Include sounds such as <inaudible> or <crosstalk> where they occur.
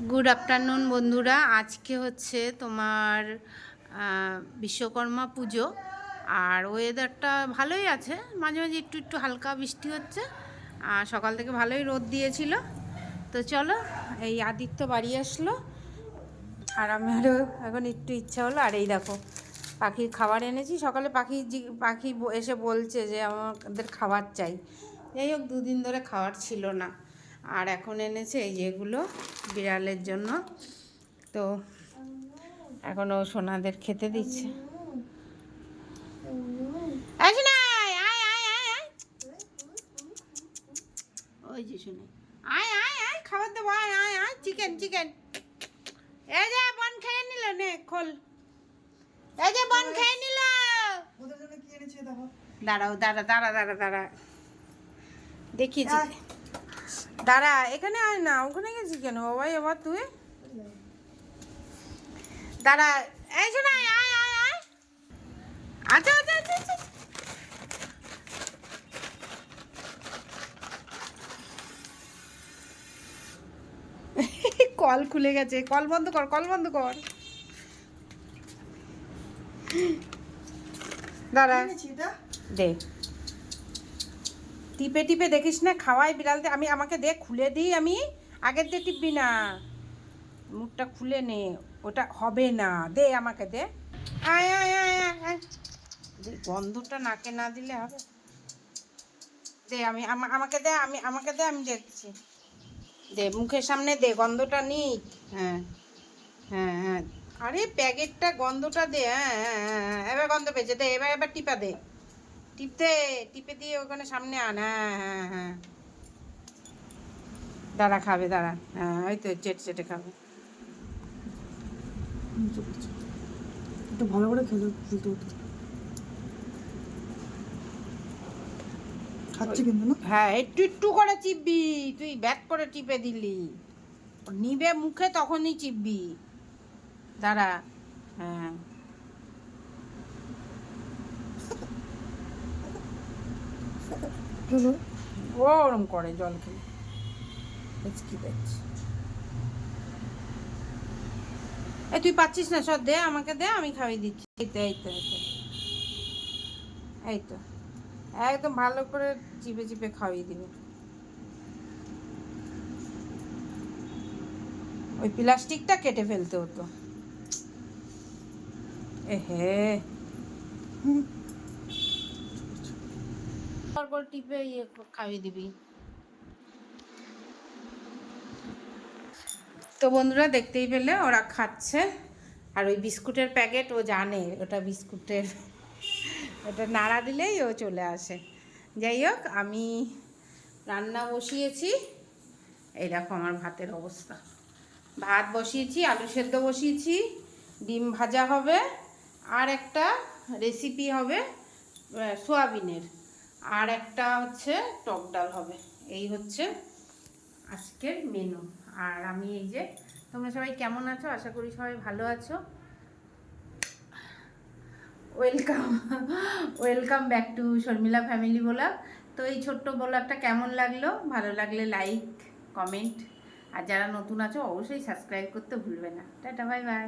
Good afternoon বন্ধুরা। আজকে হচ্ছে তোমার বিশ্বকর্মা পুজো। আর ওয়েদারটা ভালোই আছে। মাঝে মাঝে একটু একটু হালকা বৃষ্টি হচ্ছে। আর সকাল থেকে ভালোই রোদ দিয়েছিল। তো চলো, এই আদিত্য বাড়ি আসলো। আর আমারও এখন একটু ইচ্ছা হলো। আর এই দেখো, পাখির খাবার এনেছি। সকালে পাখি পাখি এসে বলছে যে আমাদের খাবার চাই। যাই হোক, দুদিন ধরে খাবার ছিল না। আর এখন এনেছে এই যেগুলো বিড়ালের জন্য। তো এখন ও সোনাদের খেতে দিচ্ছে। আয়, আয়, আয়, আয়, আয়। ওই যে শুনে আয় আয় আয় খাবার দেবো আয় আয় আয় চিকেন চিকেন এই যে বন খেয়ে নিল নে খোল। এই যে বন খেয়ে নিল। দেখো। দাঁড়াও দাঁড়া দাঁড়া দাঁড়া দাঁড়া। দেখিয়েছি দাঁড়া এখানে আয় না ওখানে গেছি কেন? বাবাই আবার তুই? দাঁড়া এই শোনা আয় আয় আয় আয়। আচ্ছা আচ্ছা আচ্ছা আচ্ছা। <laughs> কল খুলে গেছে। কল বন্ধ কর কল বন্ধ কর। দাঁড়া। দে। টিপে টিপে দেখিস না খাওয়াই বিড়ালতে আমি আমাকে দে খুলে দিই আমি। আগের দিয়ে টিপবি না। মুখটা খুলে নে ওটা হবে না। দে আমাকে দে। আয় গন্ধটা নাকে না দিলে হবে। দে আমি আমা- আমাকে দে আমি আমাকে দে আমি দেখছি। দে মুখের সামনে দে গন্ধটা নি হ্যাঁ হ্যাঁ হ্যাঁ। আরে প্যাকেটটা গন্ধটা দে হ্যাঁ হ্যাঁ হ্যাঁ হ্যাঁ, এবার গন্ধ পেয়েছে দে এবার এবার টিপা দে। টিপতে টিপে দিয়ে ওখানে সামনে আন। হ্যাঁ হ্যাঁ হ্যাঁ দাঁড়া খাবে দাঁড়া। হ্যাঁ ওই তো চেটে চেটে খাবে। একটু ভালো করে খেলে খুলতে হতো খাচ্ছে কিন্তু না? হ্যাঁ একটু একটু করে চিপবি। তুই ব্যাক করে টিপে দিলি। নিবে মুখে তখনই চিপবি। দাঁড়া। হ্যাঁ। ও ওরম করে জল খেলে কি দেখছি? এই তুই পাচ্ছিস না? সব দে, আমাকে দে, আমি খাইয়ে দিচ্ছি। এই এই তো। একদম ভালো করে চিপে চিপে খাইয়ে দিবে। ওই প্লাস্টিকটা কেটে ফেলতে হতো। এ হে। তারপর টিপে ইয়ে খাইয়ে দিবি। তো বন্ধুরা দেখতেই পেলে, ওরা খাচ্ছে। আর ওই বিস্কুটের প্যাকেট, ও জানে ওটা বিস্কুটের, ওটা নাড়া দিলেই ও চলে আসে। যাই হোক, আমি রান্না বসিয়েছি। এই দেখো আমার ভাতের অবস্থা। ভাত বসিয়েছি, আলু সেদ্ধ বসিয়েছি, ডিম ভাজা হবে, আর একটা রেসিপি হবে সোয়াবিনের। আর একটা হচ্ছে টক ডাল হবে। এই হচ্ছে আজকের মেনু আর আমি এই যে, তোমরা সবাই কেমন আছো? আশা করি সবাই ভালো আছো। Welcome welcome back to Sharmila family blog তো এই ছোট্ট ব্লগটা কেমন লাগল? ভালো লাগলে লাইক কমেন্ট আর যারা নতুন আছো, অবশ্যই সাবস্ক্রাইব করতে ভুলবে না। Tata bye bye